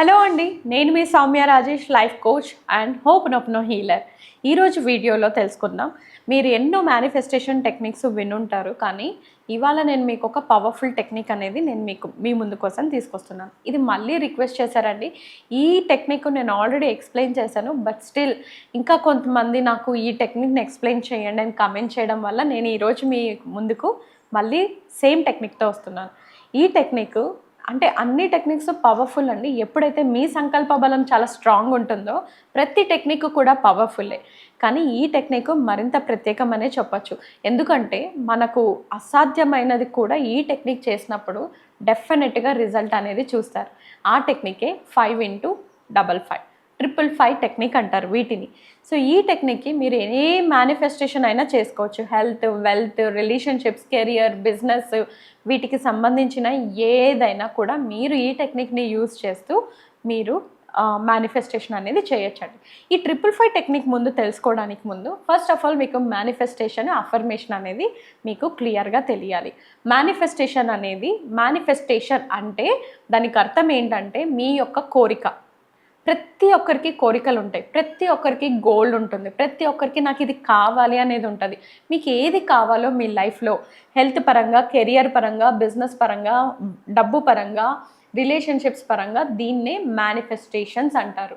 Hello అండి నేను మీ Soumya Rajesh life coach and hope నొప్నో healer. ఈరోజు వీడియోలో తెలుసుకుందాం మీరు ఎన్నో మేనిఫెస్టేషన్ టెక్నిక్స్ వినుంటారు కానీ ఇవాళ నేను మీకు ఒక పవర్ఫుల్ టెక్నిక్ అనేది నేను మీకు మీ ముందు కోసం తీసుకొస్తున్నాను. ఇది మళ్ళీ రిక్వెస్ట్ చేశారండి. ఈ టెక్నిక్ నేను ఆల్రెడీ ఎక్స్ప్లెయిన్ చేశాను బట్ స్టిల్ ఇంకా కొంతమంది నాకు ఈ టెక్నిక్ని ఎక్స్ప్లెయిన్ చేయండి అని కమెంట్ చేయడం వల్ల నేను ఈరోజు మీ ముందుకు మళ్ళీ సేమ్ టెక్నిక్తో వస్తున్నాను. ఈ టెక్నిక్ అంటే అన్ని టెక్నిక్స్ పవర్ఫుల్ అండి. ఎప్పుడైతే మీ సంకల్ప బలం చాలా స్ట్రాంగ్ ఉంటుందో ప్రతి టెక్నిక్ కూడా పవర్ఫుల్లే కానీ ఈ టెక్నిక్ మరింత ప్రత్యేకమనే చెప్పొచ్చు. ఎందుకంటే మనకు అసాధ్యమైనది కూడా ఈ టెక్నిక్ చేసినప్పుడు డెఫినెట్గా రిజల్ట్ అనేది చూస్తారు. ఆ టెక్నికే five into double five triple five technique అంటారు వీటిని. సో ఈ టెక్నిక్కి మీరు ఏ మేనిఫెస్టేషన్ అయినా చేసుకోవచ్చు. Health wealth relationships career business వీటికి సంబంధించిన ఏదైనా కూడా మీరు ఈ టెక్నిక్ని యూజ్ చేస్తూ మీరు మేనిఫెస్టేషన్ అనేది చేయొచ్చండి. ఈ ట్రిపుల్ ఫైవ్ టెక్నిక్ ముందు తెలుసుకోవడానికి ముందు ఫస్ట్ ఆఫ్ ఆల్ మీకు మేనిఫెస్టేషన్ అఫర్మేషన్ అనేది మీకు క్లియర్గా తెలియాలి. మేనిఫెస్టేషన్ అనేది మేనిఫెస్టేషన్ అంటే దానికి అర్థం ఏంటంటే మీ యొక్క కోరిక. ప్రతి ఒక్కరికి కోరికలు ఉంటాయి. ప్రతి ఒక్కరికి గోల్డ్ ఉంటుంది. ప్రతి ఒక్కరికి నాకు ఇది కావాలి అనేది ఉంటుంది. మీకు ఏది కావాలో మీ లైఫ్లో హెల్త్ పరంగా కెరియర్ పరంగా బిజినెస్ పరంగా డబ్బు పరంగా రిలేషన్షిప్స్ పరంగా దీన్నే మేనిఫెస్టేషన్స్ అంటారు.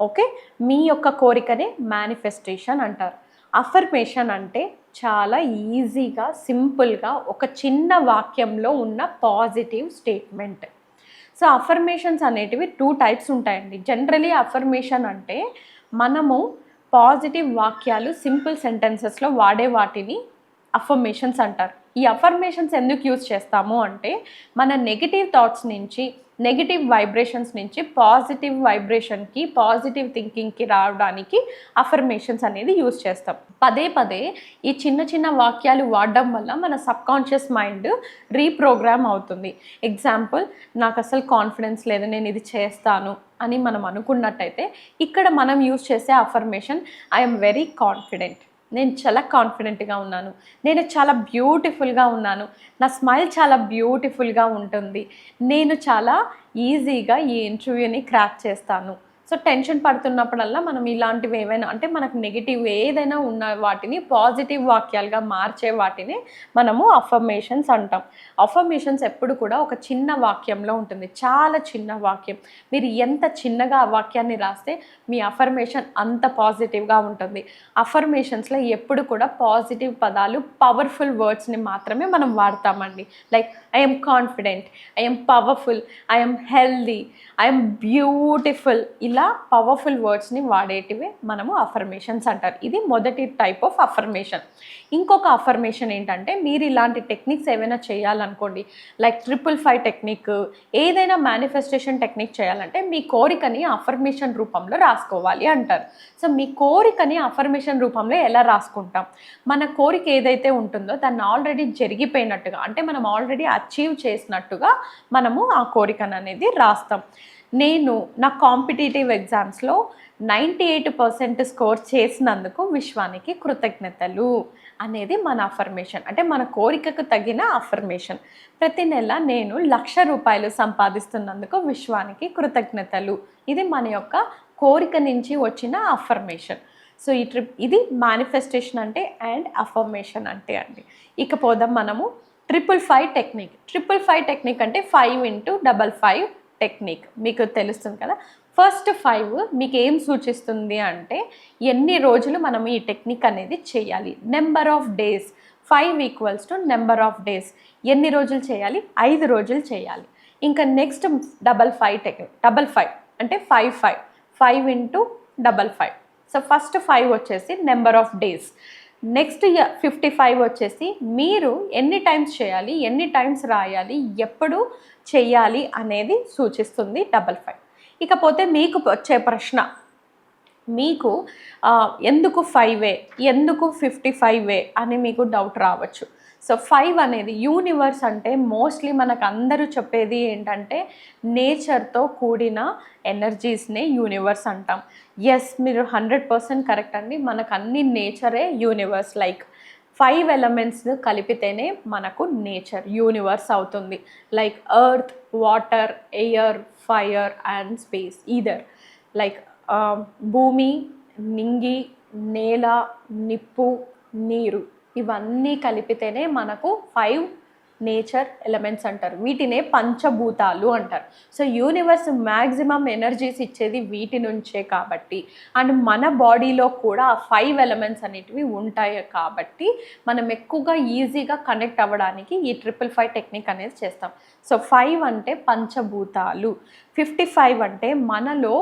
ఓకే మీ యొక్క కోరికనే మేనిఫెస్టేషన్ అంటారు. అఫర్మేషన్ అంటే చాలా ఈజీగా సింపుల్గా ఒక చిన్న వాక్యంలో ఉన్న పాజిటివ్ స్టేట్మెంట్ సో అఫర్మేషన్స్ అనేటివి టూ టైప్స్ ఉంటాయండి. జనరలీ అఫర్మేషన్ అంటే మనము పాజిటివ్ వాక్యాలు సింపుల్ సెంటెన్సెస్లో వాడే వాటిని అఫర్మేషన్స్ అంటారు. ఈ అఫర్మేషన్స్ ఎందుకు యూజ్ చేస్తాము అంటే మన నెగిటివ్ థాట్స్ నుంచి నెగిటివ్ వైబ్రేషన్స్ నుంచి పాజిటివ్ వైబ్రేషన్కి పాజిటివ్ థింకింగ్కి రావడానికి అఫర్మేషన్స్ అనేది యూజ్ చేస్తాం. పదే పదే ఈ చిన్న చిన్న వాక్యాలు వాడడం వల్ల మన సబ్కాన్షియస్ మైండ్ రీప్రోగ్రామ్ అవుతుంది. ఎగ్జాంపుల్ నాకు అసలు కాన్ఫిడెన్స్ లేదు నేను ఇది చేస్తాను అని మనం అనుకున్నట్టయితే ఇక్కడ మనం యూజ్ చేసే అఫర్మేషన్ ఐఎమ్ వెరీ కాన్ఫిడెంట్ నేను చాలా కాన్ఫిడెంట్గా ఉన్నాను. నేను చాలా బ్యూటిఫుల్గా ఉన్నాను. నా స్మైల్ చాలా బ్యూటిఫుల్గా ఉంటుంది. నేను చాలా ఈజీగా ఈ ఇంటర్వ్యూని క్రాక్ చేస్తాను. సో టెన్షన్ పడుతున్నప్పుడల్లా మనం ఇలాంటివి ఏవైనా అంటే మనకు నెగిటివ్ ఏదైనా ఉన్న వాటిని పాజిటివ్ వాక్యాలుగా మార్చే వాటిని మనము అఫర్మేషన్స్ అంటాం. అఫర్మేషన్స్ ఎప్పుడు కూడా ఒక చిన్న వాక్యంలో ఉంటుంది. చాలా చిన్న వాక్యం. మీరు ఎంత చిన్నగా ఆ వాక్యాన్ని రాస్తే మీ అఫర్మేషన్ అంత పాజిటివ్గా ఉంటుంది. అఫర్మేషన్స్లో ఎప్పుడు కూడా పాజిటివ్ పదాలు పవర్ఫుల్ వర్డ్స్ని మాత్రమే మనం వాడతామండి. Like I'm confident I'm powerful I'm healthy I'm beautiful ఇలా పవర్ఫుల్ వర్డ్స్ని వాడేటివి మనము అఫర్మేషన్స్ అంటారు. ఇది మొదటి టైప్ ఆఫ్ అఫర్మేషన్ ఇంకొక అఫర్మేషన్ ఏంటంటే మీరు ఇలాంటి టెక్నిక్స్ ఏవైనా చేయాలనుకోండి లైక్ ట్రిపుల్ ఫైవ్ టెక్నిక్ ఏదైనా మేనిఫెస్టేషన్ టెక్నిక్ చేయాలంటే మీ కోరికని అఫర్మేషన్ రూపంలో రాసుకోవాలి అంటారు. సో మీ కోరికని అఫర్మేషన్ రూపంలో ఎలా రాసుకుంటాం? మన కోరిక ఏదైతే ఉంటుందో దాన్ని ఆల్రెడీ జరిగిపోయినట్టుగా అంటే మనం ఆల్రెడీ అచీవ్ చేసినట్టుగా మనము ఆ కోరికను అనేది రాస్తాం. నేను నా కాంపిటేటివ్ ఎగ్జామ్స్లో నైంటీ ఎయిట్ పర్సెంట్ స్కోర్ చేసినందుకు విశ్వానికి కృతజ్ఞతలు అనేది మన అఫర్మేషన్ అంటే మన కోరికకు తగిన అఫర్మేషన్ ప్రతి నెల నేను లక్ష రూపాయలు సంపాదిస్తున్నందుకు విశ్వానికి కృతజ్ఞతలు. ఇది మన యొక్క కోరిక నుంచి వచ్చిన అఫర్మేషన్ సో ఈ ట్రిప్ ఇది మేనిఫెస్టేషన్ అంటే అండ్ అఫర్మేషన్ అంటే అండి. ఇక పోదాం మనము triple five technique triple five technique అంటే five into double five technique మీకు తెలుస్తుంది కదా. ఫస్ట్ ఫైవ్ మీకు ఏం సూచిస్తుంది అంటే ఎన్ని రోజులు మనం ఈ టెక్నిక్ అనేది చేయాలి? Number of days five equals to number of days ఎన్ని రోజులు చేయాలి? ఐదు రోజులు చేయాలి. ఇంకా next double five technique double five అంటే five five five into double five so first five వచ్చేసి number of days next fifty five వచ్చేసి మీరు ఎన్ని టైమ్స్ చేయాలి? ఎన్ని టైమ్స్ రాయాలి? ఎప్పుడు చేయాలి అనేది సూచిస్తుంది డబల్ ఫైవ్. ఇకపోతే మీకు వచ్చే ప్రశ్న మీకు ఎందుకు ఫైవ్ ఏ ఎందుకు ఫిఫ్టీ ఫైవ్ ఏ అని మీకు డౌట్ రావచ్చు. సో ఫైవ్ అనేది యూనివర్స్ అంటే మోస్ట్లీ మనకు అందరూ చెప్పేది ఏంటంటే నేచర్తో కూడిన ఎనర్జీస్నే యూనివర్స్ అంటాం. ఎస్ మీరు హండ్రెడ్ పర్సెంట్ కరెక్ట్ అండి. మనకు అన్ని నేచరే యూనివర్స్ లైక్ ఫైవ్ ఎలమెంట్స్ కలిపితేనే మనకు నేచర్ యూనివర్స్ అవుతుంది. Like earth water air fire and space ether like భూమి నింగి నేల నిప్పు నీరు. ఇవన్నీ కలిపితేనే మనకు ఫైవ్ నేచర్ ఎలిమెంట్స్ అంటారు. వీటినే పంచభూతాలు అంటారు. సో యూనివర్స్ మ్యాక్సిమం ఎనర్జీస్ ఇచ్చేది వీటి నుంచే కాబట్టి అండ్ మన బాడీలో కూడా ఆ ఫైవ్ ఎలిమెంట్స్ అనేటివి ఉంటాయి కాబట్టి మనం ఎక్కువగా ఈజీగా కనెక్ట్ అవ్వడానికి ఈ ట్రిపుల్ ఫైవ్ టెక్నిక్ అనేది చేస్తాం. సో ఫైవ్ అంటే పంచభూతాలు. ఫిఫ్టీ ఫైవ్ అంటే మనలో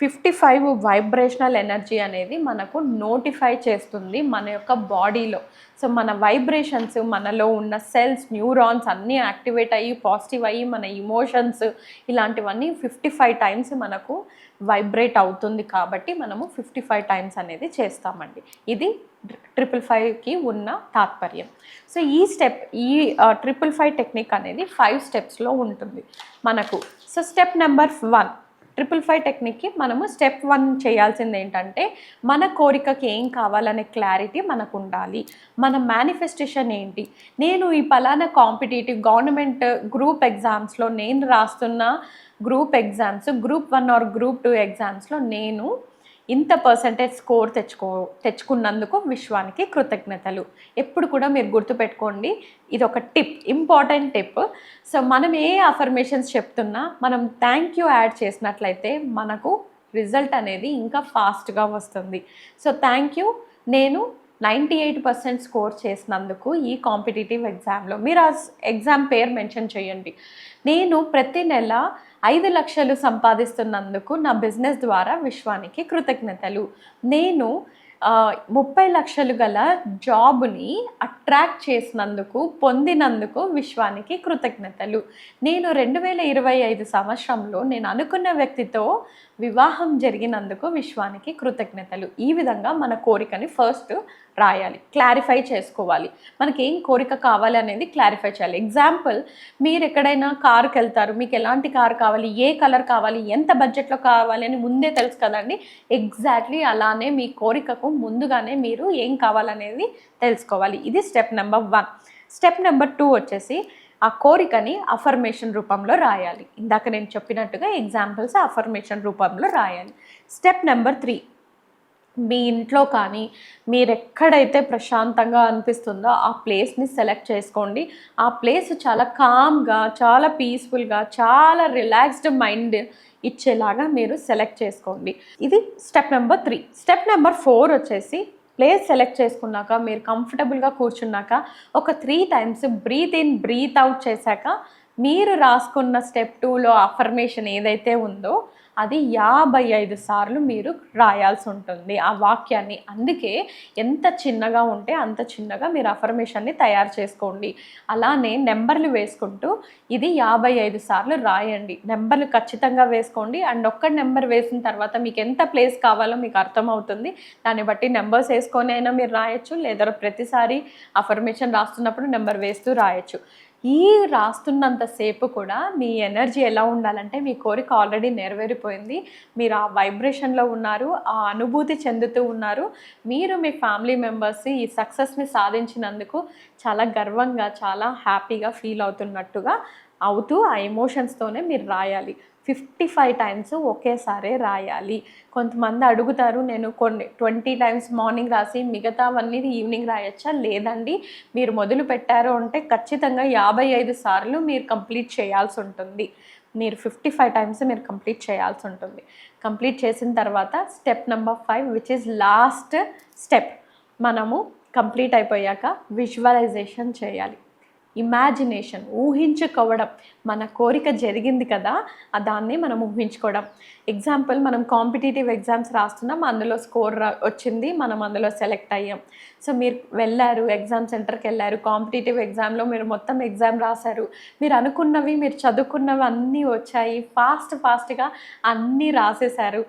ఫిఫ్టీ ఫైవ్ వైబ్రేషనల్ ఎనర్జీ అనేది మనకు నోటిఫై చేస్తుంది మన యొక్క బాడీలో సో మన వైబ్రేషన్స్ మనలో ఉన్న సెల్స్ న్యూరాన్స్ అన్నీ యాక్టివేట్ అయ్యి పాజిటివ్ అయ్యి మన ఇమోషన్స్ ఇలాంటివన్నీ ఫిఫ్టీ ఫైవ్ టైమ్స్ మనకు వైబ్రేట్ అవుతుంది కాబట్టి మనము ఫిఫ్టీ ఫైవ్ టైమ్స్ అనేది చేస్తామండి. ఇది ట్రిపుల్ ఫైవ్కి ఉన్న తాత్పర్యం. సో ఈ స్టెప్ ఈ ట్రిపుల్ ఫైవ్ టెక్నిక్ అనేది ఫైవ్ స్టెప్స్లో ఉంటుంది. మనకు so step number one triple five టెక్నిక్కి మనము స్టెప్ వన్ చేయాల్సింది ఏంటంటే మన కోరికకి ఏం కావాలనే క్లారిటీ మనకు ఉండాలి మన మేనిఫెస్టేషన్ ఏంటి? నేను ఈ పలానా కాంపిటేటివ్ గవర్నమెంట్ గ్రూప్ ఎగ్జామ్స్లో నేను రాస్తున్న group exams group one or group two ఎగ్జామ్స్లో నేను ఇంత పర్సంటేజ్ స్కోర్ తెచ్చుకో తెచ్చుకున్నందుకు విశ్వానికి కృతజ్ఞతలు. ఎప్పుడు కూడా మీరు గుర్తుపెట్టుకోండి ఇది ఒక టిప్ ఇంపార్టెంట్ టిప్ సో మనం ఏ అఫర్మేషన్స్ చెప్తున్నా మనం థ్యాంక్ యూ యాడ్ చేసినట్లయితే మనకు రిజల్ట్ అనేది ఇంకా ఫాస్ట్గా వస్తుంది. సో థ్యాంక్ యూ నేను నైంటీ ఎయిట్ పర్సెంట్ స్కోర్ చేసినందుకు ఈ కాంపిటేటివ్ ఎగ్జామ్లో. మీరు ఆ ఎగ్జామ్ పేరు మెన్షన్ చేయండి. నేను ప్రతి నెల ఐదు లక్షలు సంపాదిస్తున్నందుకు నా బిజినెస్ ద్వారా విశ్వానికి కృతజ్ఞతలు. నేను ముప్పై లక్షలు గల జాబ్ని అట్రాక్ట్ చేసినందుకు పొందినందుకు విశ్వానికి కృతజ్ఞతలు. నేను రెండు వేల ఇరవై ఐదు సంవత్సరంలో నేను అనుకున్న వ్యక్తితో వివాహం జరిగినందుకు విశ్వానికి కృతజ్ఞతలు. ఈ విధంగా మన కోరికని ఫస్ట్ రాయాలి. క్లారిఫై చేసుకోవాలి. మనకి ఏం కోరిక కావాలి అనేది క్లారిఫై చేయాలి. ఎగ్జాంపుల్ మీరు ఎక్కడైనా కారుకి వెళ్తారు మీకు ఎలాంటి కారు కావాలి? ఏ కలర్ కావాలి? ఎంత బడ్జెట్లో కావాలి అని ముందే తెలుసు కదండి. ఎగ్జాక్ట్లీ అలానే మీ కోరికకు ముందుగానే మీరు ఏం కావాలనేది తెలుసుకోవాలి. ఇది step number one step number two వచ్చేసి ఆ కోరికని అఫర్మేషన్ రూపంలో రాయాలి. ఇందాక నేను చెప్పినట్టుగా ఎగ్జాంపుల్స్ అఫర్మేషన్ రూపంలో రాయాలి. స్టెప్ నెంబర్ త్రీ మీ ఇంట్లో కానీ మీరు ఎక్కడైతే ప్రశాంతంగా అనిపిస్తుందో ఆ ప్లేస్ని సెలెక్ట్ చేసుకోండి. ఆ ప్లేస్ చాలా కామ్గా చాలా పీస్ఫుల్గా చాలా రిలాక్స్డ్ మైండ్ ఇచ్చేలాగా మీరు సెలెక్ట్ చేసుకోండి. ఇది step number three step number four వచ్చేసి ప్లేస్ సెలెక్ట్ చేసుకున్నాక మీరు కంఫర్టబుల్గా కూర్చున్నాక ఒక three times breath in breath out చేశాక మీరు రాసుకున్న స్టెప్ టూలో అఫర్మేషన్ ఏదైతే ఉందో అది యాభై ఐదు సార్లు మీరు రాయాల్సి ఉంటుంది ఆ వాక్యాన్ని. అందుకే ఎంత చిన్నగా ఉంటే అంత చిన్నగా మీరు అఫర్మేషన్ని తయారు చేసుకోండి. అలానే నెంబర్లు వేసుకుంటూ ఇది యాభై ఐదు సార్లు రాయండి. నెంబర్లు ఖచ్చితంగా వేసుకోండి. అండ్ ఒక్క నెంబర్ వేసిన తర్వాత మీకు ఎంత ప్లేస్ కావాలో మీకు అర్థమవుతుంది. దాన్ని బట్టి నెంబర్స్ వేసుకొని అయినా మీరు రాయొచ్చు. లేదా ప్రతిసారి అఫర్మేషన్ రాస్తున్నప్పుడు నెంబర్ వేస్తూ రాయొచ్చు. ఈ రాస్తున్నంతసేపు కూడా మీ ఎనర్జీ ఎలా ఉండాలంటే మీ కోరిక ఆల్రెడీ నెరవేరిపోయింది. మీరు ఆ వైబ్రేషన్లో ఉన్నారు ఆ అనుభూతి చెందుతూ ఉన్నారు. మీరు మీ ఫ్యామిలీ మెంబర్స్ ఈ సక్సెస్ని సాధించినందుకు చాలా గర్వంగా చాలా హ్యాపీగా ఫీల్ అవుతున్నట్టుగా అవుతూ ఆ ఎమోషన్స్తోనే మీరు రాయాలి. ఫిఫ్టీ ఫైవ్ టైమ్స్ ఒకేసారే రాయాలి. కొంతమంది అడుగుతారు నేను కొన్ని ట్వంటీ టైమ్స్ మార్నింగ్ రాసి మిగతావన్నీ ఈవినింగ్ రాయొచ్చా? లేదండి. మీరు మొదలు పెట్టారు అంటే ఖచ్చితంగా యాభై ఐదు సార్లు మీరు కంప్లీట్ చేయాల్సి ఉంటుంది. మీరు ఫిఫ్టీ ఫైవ్ టైమ్స్ మీరు కంప్లీట్ చేయాల్సి ఉంటుంది. కంప్లీట్ చేసిన తర్వాత step number five which is last step మనము కంప్లీట్ అయిపోయాక విజువలైజేషన్ చేయాలి. ఇమాజినేషన్ ఊహించుకోవడం. మన కోరిక జరిగింది కదా దాన్ని మనం ఊహించుకోవడం. ఎగ్జాంపుల్ మనం కాంపిటేటివ్ ఎగ్జామ్స్ రాస్తున్నాం అందులో స్కోర్ వచ్చింది మనం అందులో సెలెక్ట్ అయ్యాం. సో మీరు వెళ్ళారు ఎగ్జామ్ సెంటర్కి వెళ్ళారు కాంపిటేటివ్ ఎగ్జామ్లో మీరు మొత్తం ఎగ్జామ్ రాశారు. మీరు అనుకున్నవి మీరు చదువుకున్నవి అన్నీ వచ్చాయి. ఫాస్ట్ ఫాస్ట్గా అన్నీ రాసేశారు.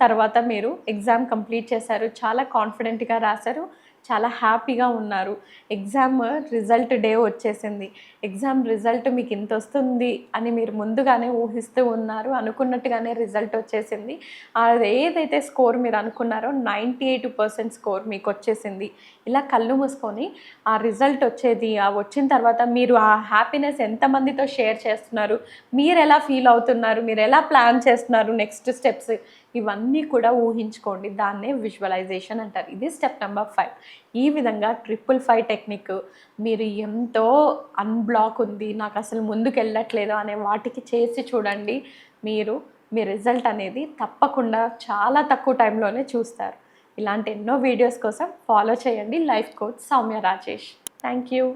తర్వాత మీరు ఎగ్జామ్ కంప్లీట్ చేశారు. చాలా కాన్ఫిడెంట్గా రాశారు. చాలా హ్యాపీగా ఉన్నారు. ఎగ్జామ్ రిజల్ట్ డే వచ్చేసింది. ఎగ్జామ్ రిజల్ట్ మీకు ఇంత వస్తుంది అని మీరు ముందుగానే ఊహిస్తూ ఉన్నారు. అనుకున్నట్టుగానే రిజల్ట్ వచ్చేసింది. అది ఏదైతే స్కోర్ మీరు అనుకున్నారో నైంటీ ఎయిట్ పర్సెంట్ స్కోర్ మీకు వచ్చేసింది. ఇలా కళ్ళు మూసుకొని ఆ రిజల్ట్ వచ్చేది ఆ వచ్చిన తర్వాత మీరు ఆ హ్యాపీనెస్ ఎంతమందితో షేర్ చేస్తున్నారు? మీరు ఎలా ఫీల్ అవుతున్నారు? మీరు ఎలా ప్లాన్ చేస్తున్నారు? నెక్స్ట్ స్టెప్స్ ఇవన్నీ కూడా ఊహించుకోండి. దాన్నే విజువలైజేషన్ అంటారు. ఇది స్టెప్ నెంబర్ ఫైవ్ ఈ విధంగా ట్రిపుల్ ఫైవ్ టెక్నిక్ మీరు ఎంతో అన్బ్లాక్ ఉంది నాకు అసలు ముందుకు వెళ్ళట్లేదు అనే వాటికి చేసి చూడండి. మీరు మీ రిజల్ట్ అనేది తప్పకుండా చాలా తక్కువ టైంలోనే చూస్తారు. ఇలాంటి ఎన్నో వీడియోస్ కోసం ఫాలో చేయండి. Life coach Soumya Rajesh. Thank you